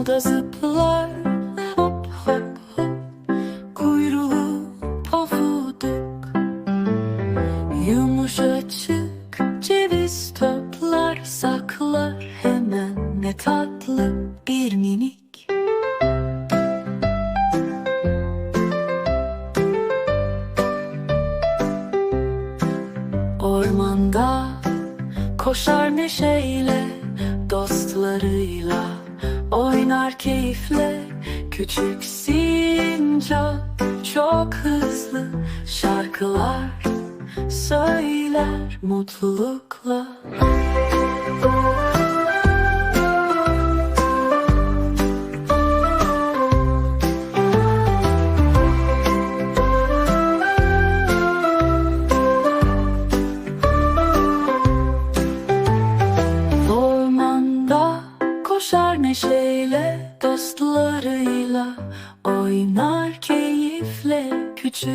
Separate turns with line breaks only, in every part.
Dalda zıplar hop Küçük sincap çok hızlı Şarkılar söyler mutlulukla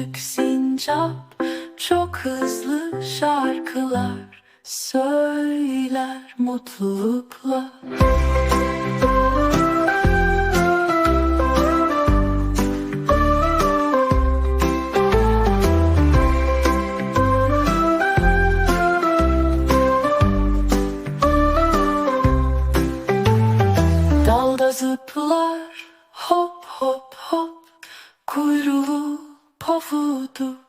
küçük sincap Çok hızlı şarkılar söyler mutlulukla фото.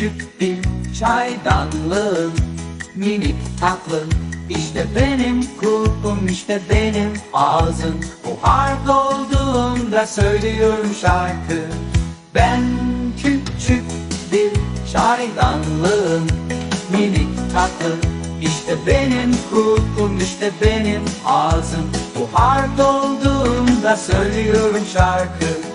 Küçük
bir çaydanlığım Minik tatlı İşte benim kulpum işte benim ağzım O harp olduğunda söylüyorum şarkı. Ben küçük bir çaydanlığım Minik tatlı İşte benim kulpum işte benim ağzım. O harp olduğunda söylüyorum şarkı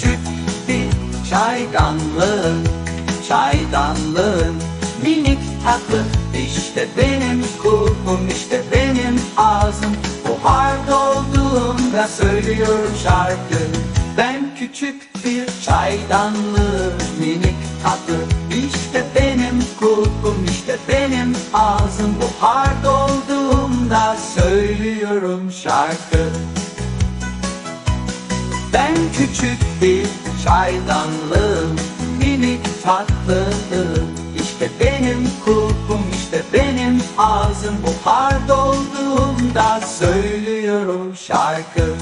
küçük bir çaydanlığım Çaydanlığım minik tatlı. İşte benim kulpum işte benim ağzım. O harp olduğunda söylüyorum şarkı. Ben küçük bir çaydanlığım minik tatlı. İşte benim kulpum işte benim ağzım. Bu harp olduğunda söylüyorum şarkı ben küçük bir çaydanlığım Minik tatlılığım. İşte benim kulpum işte benim ağzım. Buhar dolduğunda söylüyorum şarkı.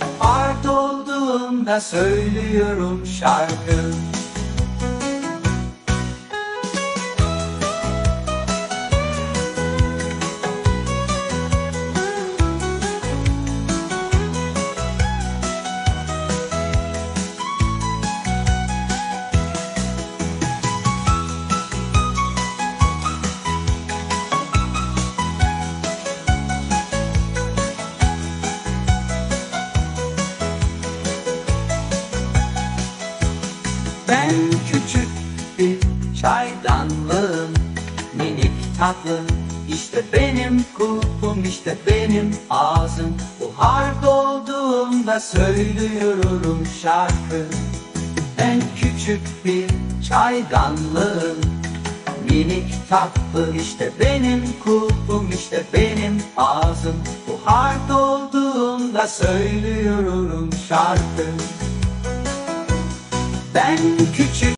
Buhar dolduğunda söylüyorum şarkı Ben küçük bir çaydanlığım Minik tatlı. İşte benim kulpum işte benim ağzım. Buhar dolduğunda söylüyorum şarkı. Ben küçük bir çaydanlığım Minik tatlı. İşte benim kulpum işte benim ağzım. Buhar dolduğunda söylüyorum şarkı Ben küçük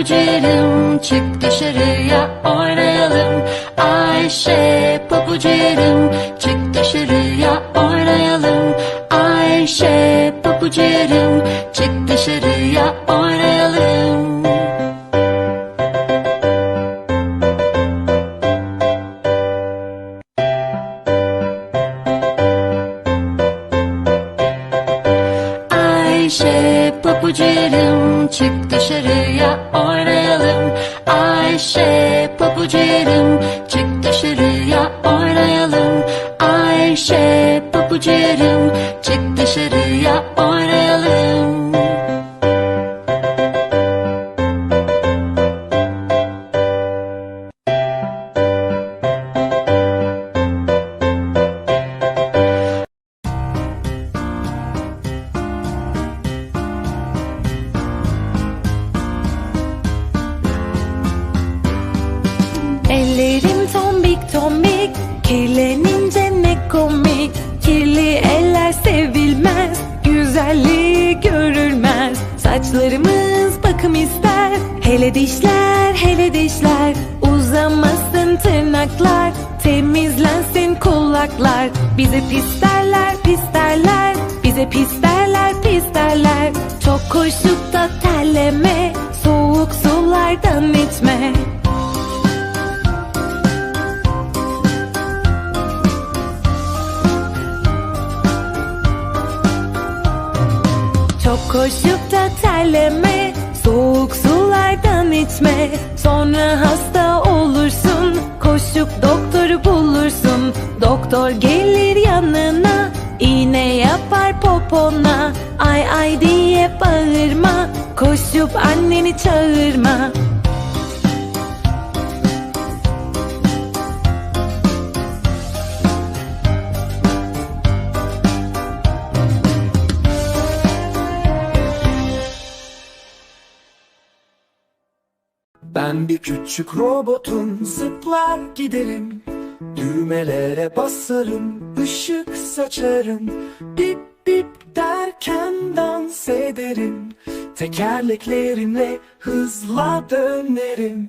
Ayşe papuclarım çık dışarıya oynayalım. Ayşe papuclarım çık dışarıya oynayalım. Ayşe papuclarım çık dışarıya oynayalım
komik Kirli eller sevilmez Güzelliği görülmez. Saçlarımız bakım ister Hele dişler hele dişler. Uzamasın tırnaklar Temizlensin kulaklar. Bize pis derler pis derler Bize pis derler pis derler Çok koşup da terleme Soğuk sulardan içme koşup da terleme Soğuk sulardan içme. Sonra hasta olursun Koşup doktoru bulursun. Doktor gelir yanına iğne yapar popona. Ay ay diye bağırma Koşup anneni çağırma
Ben bir küçük robotum zıplar giderim. Düğmelere basarım ışık saçarım. Bip bip derken dans ederim. Tekerleklerimle hızla dönerim.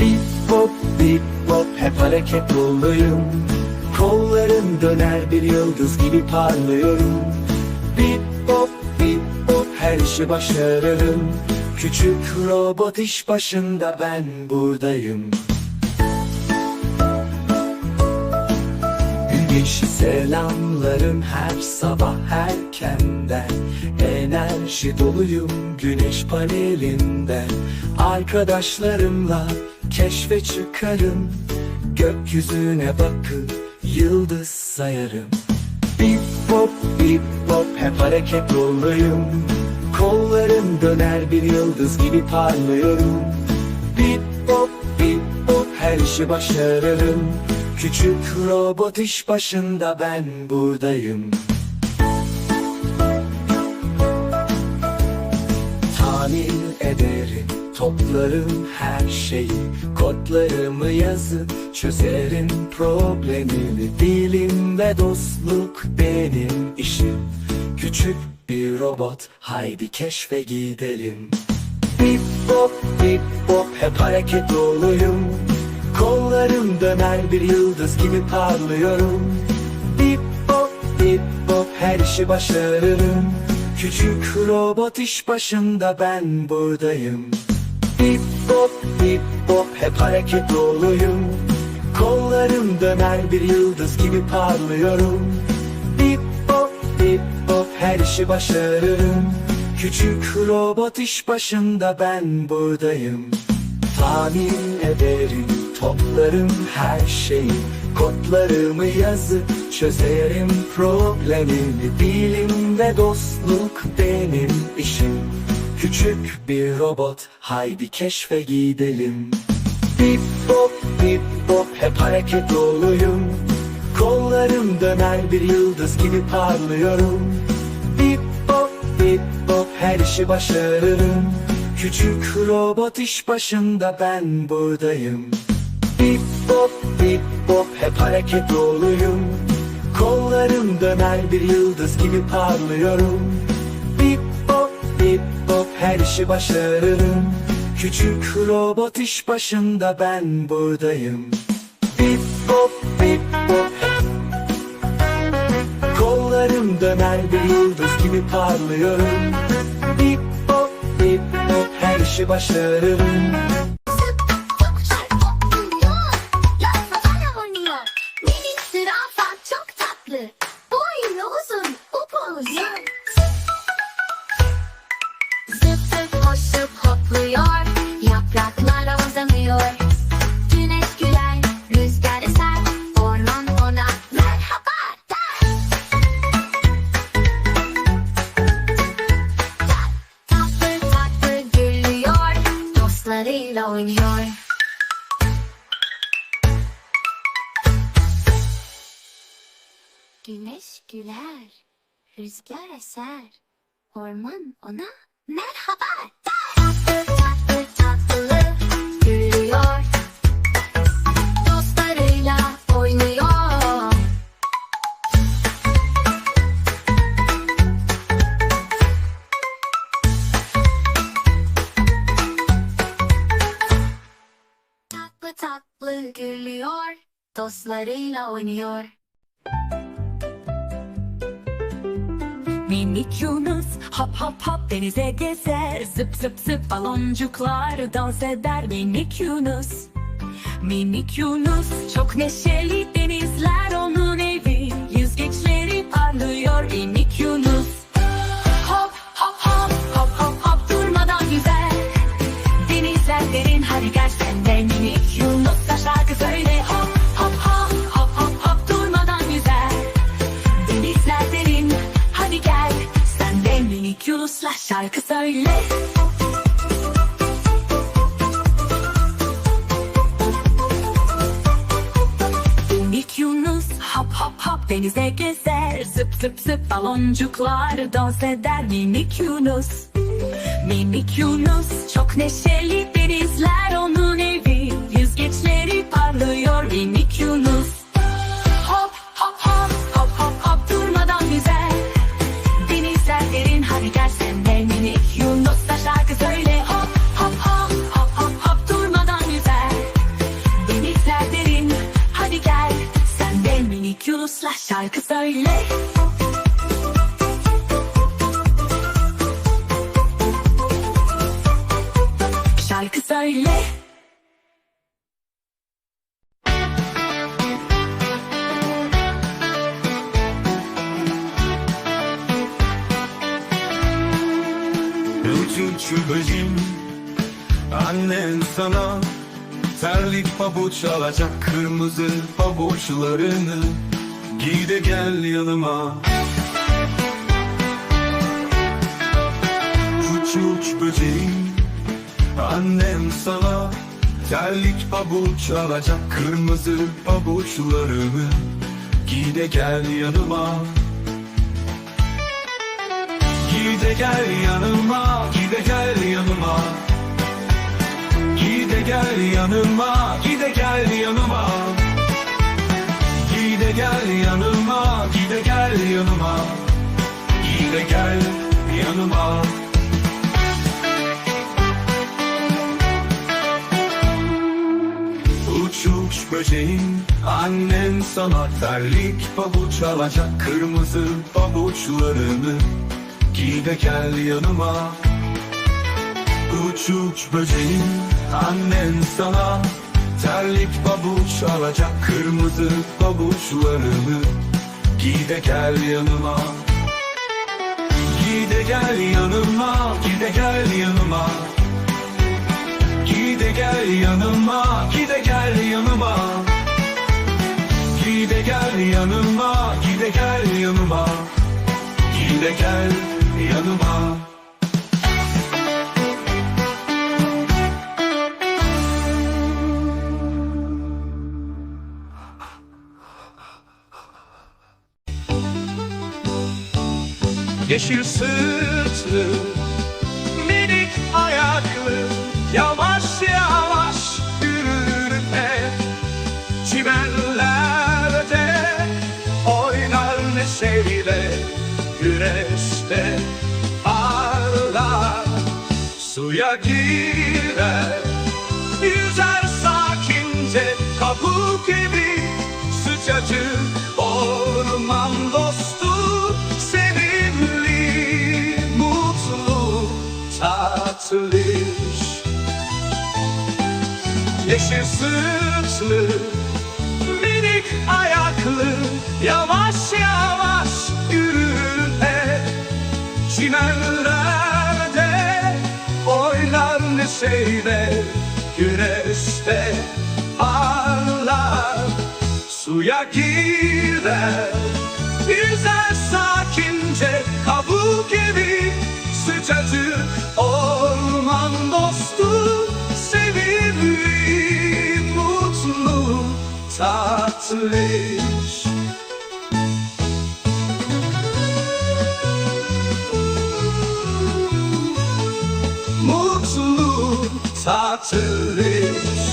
Bip bop bip bop hep hareket doluyum Kollarım döner bir yıldız gibi parlıyorum. Bip bop bip bop her işi başarırım Küçük robot iş başında ben buradayım. Güneşi selamlarım her sabah erkenden Enerji doluyum güneş panelinden Arkadaşlarımla keşfe çıkarım. Gökyüzüne bakıp yıldız sayarım. Bip bop bip bop hep hareket doluyum Kollarım döner bir yıldız gibi parlıyorum. Bip bop bip bop her işi başarırım. Küçük robot iş başında ben buradayım. Tahmin ederim toplarım her şeyi. Kodlarımı yazıp çözerim problemimi. Bilim ve dostluk benim işim. Küçük bir robot haydi keşfe gidelim. Bip bop bip bop hep hareket doluyum. Kollarım döner bir yıldız gibi parlıyorum. Bip bop bip bop her işi başarırım. Küçük robot iş başında ben buradayım. Bip bop bip bop hep hareket doluyum. Kollarım döner bir yıldız gibi parlıyorum her işi başarırım. Küçük robot iş başında ben buradayım. Tahmin ederim toplarım her şeyi. Kodlarımı yazıp çözerim problemimi. Bilim ve dostluk benim işim. Küçük bir robot haydi keşfe gidelim. Bip bop bip bop hep hareket doluyum. Kollarım döner bir yıldız gibi parlıyorum bop bip bop her işi başarırım. Küçük robot iş başında ben buradayım. Bip bop bip bop hep hareket doluyum. Kollarım döner bir yıldız gibi parlıyorum. Bip bop bip bip bop her işi başarırım. Küçük robot iş başında ben buradayım. Bip bop Kollarım döner bir yıldız gibi parlıyorum Bip bop bip bop her işi başarırım
rüzgar eser, orman ona merhaba der. Tatlı tatlı gülüyor, dostlarıyla oynuyor. Tatlı tatlı gülüyor, dostlarıyla oynuyor.
Minik Yunus hop hop hop denize gezer. Zıp zıp zıp baloncuklar dans eder Minik Yunus. Minik Yunus çok neşeli denizler onun evi. Yüzgeçleri parlıyor minik Zıp baloncuklar dans eder Minik Yunus. Minik Yunus çok neşeli denizler onun evi. Yüzgeçleri parlıyor minik Yunus. Hop hop hop hop hop hop durmadan güzel. Denizler derin hadi gel sen de minik Yunus'la şarkı söyle. Hop hop hop hop hop hop durmadan güzel. Denizler derin hadi gel sen de minik Yunus'la şarkı söyle
Böceğim Annen sana Terlik pabuç alacak Kırmızı pabuçlarını Giy de gel yanıma. Uç uç böceğim Annem sana Terlik pabuç alacak Kırmızı pabuçlarını Giy de gel yanıma. Gide gel yanıma, gide gel yanıma. Gide gel yanıma, gide gel yanıma. Gide gel yanıma, gide gel yanıma. Gide gel yanıma. Uç uç Annen sana terlik pabuç alacak. Kırmızı pabuçlarını. Giy de gel yanıma uçuç böceğim Annen sana terlik babuç alacak. Kırmızı babuçlarını Giy de gel yanıma. Giy de gel yanıma Giy de gel yanıma. Giy de gel yanıma Giy de gel yanıma. Giy de gel yanıma Giy de gel yanıma. Giy de gel, yanıma. Gel Yeşil sırtlı minik ayaklı Yavaş yavaş yürürler Çimenlerde oynar neşeyle Güneşte parlar. Suya girer Yüzer sakince kabuk gibi Sıcacık tatlış. Yeşil sırtlı minik ayaklı Yavaş yavaş yürür hep Çimenlerde oynar neşeyle Güneşte parlar. Suya girer Yüzer sakince kabuk gibi Sıcacık orman dostu Sevimli mutlu tatlış Mutlu tatlış